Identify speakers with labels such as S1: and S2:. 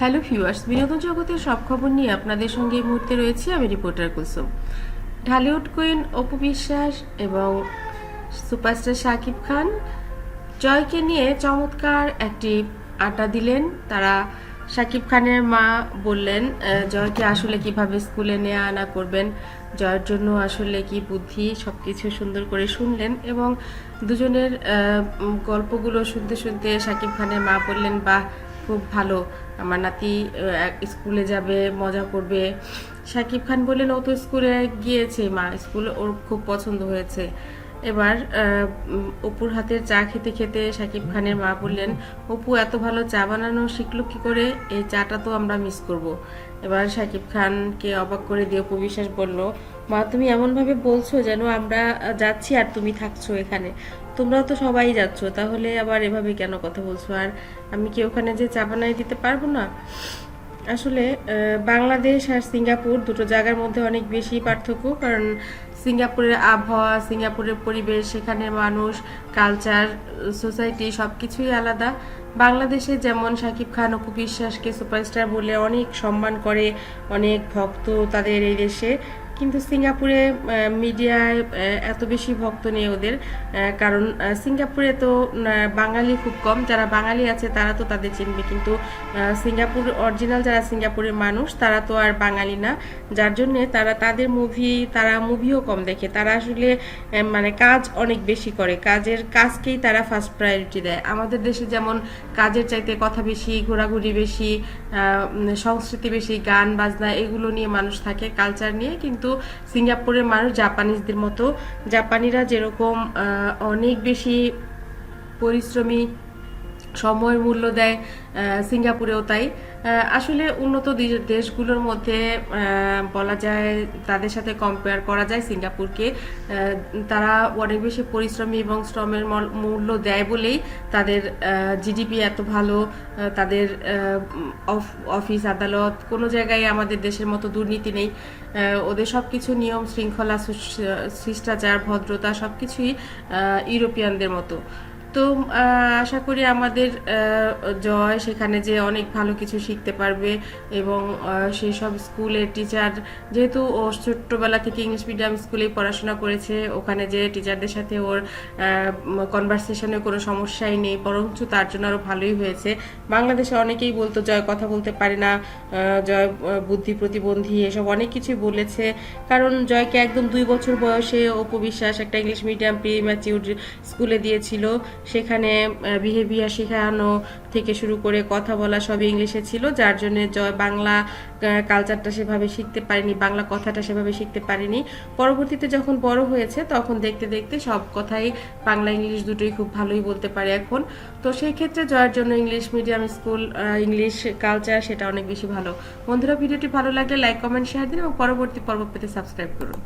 S1: Hello viewers, বিনোদন জগতের সব খবর নিয়ে আপনাদের সঙ্গে এই মুহূর্তে রয়েছি আমি রিপোর্টার কুলসুম। ঢালিউড কুইন অপু বিশ্বাস এবং সুপারস্টার শাকিব খান জয়কে নিয়ে চমৎকার একটি আড্ডা দিলেন। তারা শাকিব খানের মা বললেন জয়কে আসলে কীভাবে স্কুলে নেওয়া আনা করবেন? জয়ের জন্য আসলে কি বুদ্ধি? সব কিছু সুন্দর করে শুনলেন এবং দুজনের গল্পগুলো শুনতে শুনতে শাকিব খানের মা বললেন, বাহ খুব ভালো। আমার নাতি স্কুলে যাবে, মজা করবে। শাকিব খান বললেন, ও স্কুলে গিয়েছে মা, স্কুলে ওর খুব পছন্দ হয়েছে। এবার অপুর হাতের চা খেতে খেতে শাকিব খানের মা বললেন, অপু, এত ভালো চা বানানো শিখলো কি করে? এই চাটা তো আমরা মিস করব। এবার শাকিব খানকে অবাক করে দিয়ে অপু বিশ্বাস বলল, মা, তুমি এমনভাবে বলছো যেন আমরা যাচ্ছি আর তুমি থাকছো এখানে। তোমরাও তো সবাই যাচ্ছ, তাহলে আবার এভাবে কেন কথা বলছো? আর আমি কি ওখানে যে চা বানিয়ে দিতে পারব না? আসলে বাংলাদেশ আর সিঙ্গাপুর দুটো জায়গার মধ্যে অনেক বেশি পার্থক্য, কারণ সিঙ্গাপুরের আবহাওয়া, সিঙ্গাপুরের পরিবেশ, সেখানের মানুষ কালচার সোসাইটি সব কিছুই আলাদা। বাংলাদেশে যেমন শাকিব খান, অপু বিশ্বাসকে সুপারস্টার বলে অনেক সম্মান করে, অনেক ভক্ত তাদের এই দেশে। কিন্তু সিঙ্গাপুরে মিডিয়ায় এত বেশি ভক্ত নেই ওদের কারণ সিঙ্গাপুরে তো বাঙালি খুব কম। যারা বাঙালি আছে তারা তো তাদের চিনবে। কিন্তু সিঙ্গাপুর অরিজিনাল যারা সিঙ্গাপুরের মানুষ, তারা তো আর বাঙালি না। যার জন্য তারা তাদের মুভি তারা মুভিও কম দেখে। তারা আসলে মানে কাজ অনেক বেশি করে। কাজের কাজকেই তারা ফার্স্ট প্রায়োরিটি দেয়। আমাদের দেশে যেমন কাজের চাইতে কথা বেশি, ঘোরাঘুরি বেশি সংস্কৃতি বেশি, গান, বাজনা, এগুলো নিয়ে মানুষ থাকে কালচার নিয়ে। কিন্তু সিঙ্গাপুরের মানুষ জাপানিজদের মতো জাপানিরা যেরকম অনেক বেশি পরিশ্রমী সময়ের মূল্য দেয় সিঙ্গাপুরেও তাই। আসলে উন্নত দেশগুলোর মধ্যে বলা যায় তাদের সাথে কম্পেয়ার করা যায় সিঙ্গাপুরকে। তারা অনেক বেশি পরিশ্রমী এবং শ্রমের মল- মূল্য দেয় বলেই তাদের জিডিপি এত ভালো তাদের অফ- অফিস, আদালত, কোনো জায়গায় আমাদের দেশের মতো দুর্নীতি নেই। ওদের সব কিছু নিয়ম শৃঙ্খলা শিষ্টাচার, ভদ্রতা সব কিছুই ইউরোপিয়ানদের মতো। তো আশা করি আমাদের জয় সেখানে যে অনেক ভালো কিছু শিখতে পারবে এবং সেই সব স্কুলের টিচার যেহেতু ও ছোট্টবেলা থেকে ইংলিশ মিডিয়াম স্কুলেই পড়াশোনা করেছে, ওখানে যে টিচারদের সাথে ওর কনভারসেশনে কোনো সমস্যাই নেই, বরঞ্চ তার জন্য আরও ভালোই হয়েছে। বাংলাদেশে অনেকেই বলতো, জয় কথা বলতে পারে না জয় বুদ্ধি প্রতিবন্ধী, এসব অনেক কিছুই বলেছে। কারণ জয়কে একদম দুই বছর বয়সে অপু বিশ্বাস একটা ইংলিশ মিডিয়াম প্রি ম্যাচিউর স্কুলে দিয়েছিল। সেখানে বিহেভিয়ার শেখানো থেকে শুরু করে কথা বলা সবই ইংলিশে ছিল, যার জন্য জয় বাংলা কালচারটা সেভাবে শিখতে পারেনি, বাংলা কথাটা সেভাবে শিখতে পারেনি। পরবর্তীতে যখন বড় হয়েছে, তখন দেখতে দেখতে সব কথাই বাংলা, ইংলিশ দুটোই খুব ভালোই বলতে পারে এখন। তো সেই ক্ষেত্রে জয়ের জন্য English medium school English culture সেটা অনেক বেশি ভালো। বন্ধুরা, ভিডিওটি ভালো লাগলে লাইক কমেন্ট শেয়ার দিন এবং পরবর্তী পর্ব পেতে সাবস্ক্রাইব করুন।